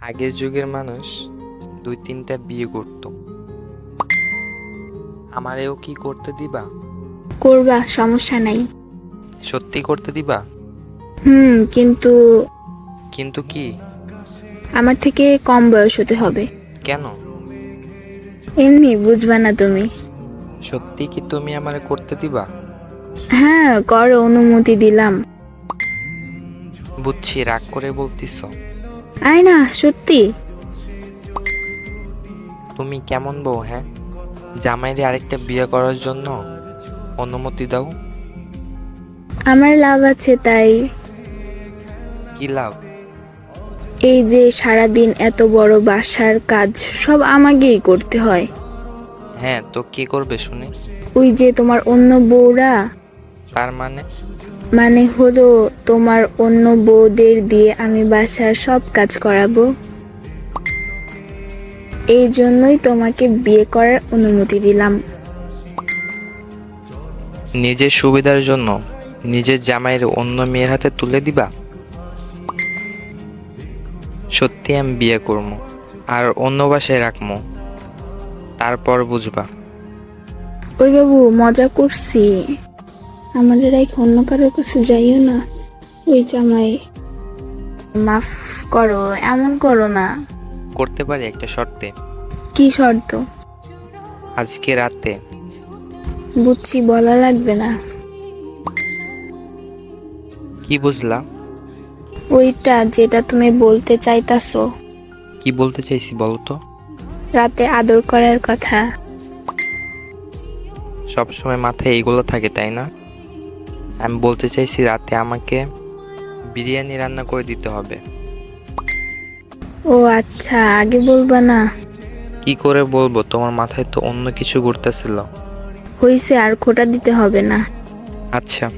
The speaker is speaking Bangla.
আগের যুগের মানুষ দুই তিনটা বিয়ে করত। আমারেও কি করতে দিবা? করবা সমস্যা নাই। সত্যি করতে দিবা? হুম কিন্তু কিন্তু কি? আমার থেকে কম বয়স হতে হবে। কেন? এমনি বুঝবা না তুমি। সত্যি কি তুমি আমারে করতে দিবা? হ্যাঁ করো অনুমতি দিলাম। বুঝছি রাগ করে বলতিস আয় না সত্যি। তুমি কেমন বউ হ্যাঁ? জামাইরে আরেকটা বিয়ে করার জন্য অনুমতি দাও। আমার লাভ আছে তাই। কি লাভ? এই যে সারাদিন এত বড় বাসার কাজ সব আমাকেই করতে হয়। হ্যাঁ তো কি করবে শুনি। ওই যে তোমার অন্য বউরা। তার মানে? মানে হলো তোমার অন্য বউদের দিয়ে আমি বাসার সব কাজ করাবো। এই জন্যই তোমাকে বিয়ে করার অনুমতি দিলাম। নিজের সুবিধার জন্য নিজের জামাইয়ের অন্য মেয়ের হাতে তুলে দিবা? সত্যি আমি বিয়ে করব আর অন্য বাসায় রাখব। তারপর বুঝবা। ওই বাবু মজা করছি। আমাদের এক অন্য কারোর কাছে যাইও না ওই জামাই। মাফ করো এমন করো না। করতে পারি একটা শর্তে। কি শর্ত? আজকে রাতে। বুঝছি বলা লাগবে না। কি বুঝলা ওইটা যেটা তুমি বলতে চাইতাছো। কি বলতে চাইছি বলো তো? রাতে আদর করার কথা। সবসময় মাথায় এইগুলো থাকে তাই না? আমি বলতে চাইছি রাতে আমাকে বিরিয়ানি রান্না করে দিতে হবে। ও আচ্ছা আগে বলবা না। কি করে বলব? তোমার মাথায় তো অন্য কিছু ঘুরতেছিল। হইছে আর খোটা দিতে হবে না। আচ্ছা।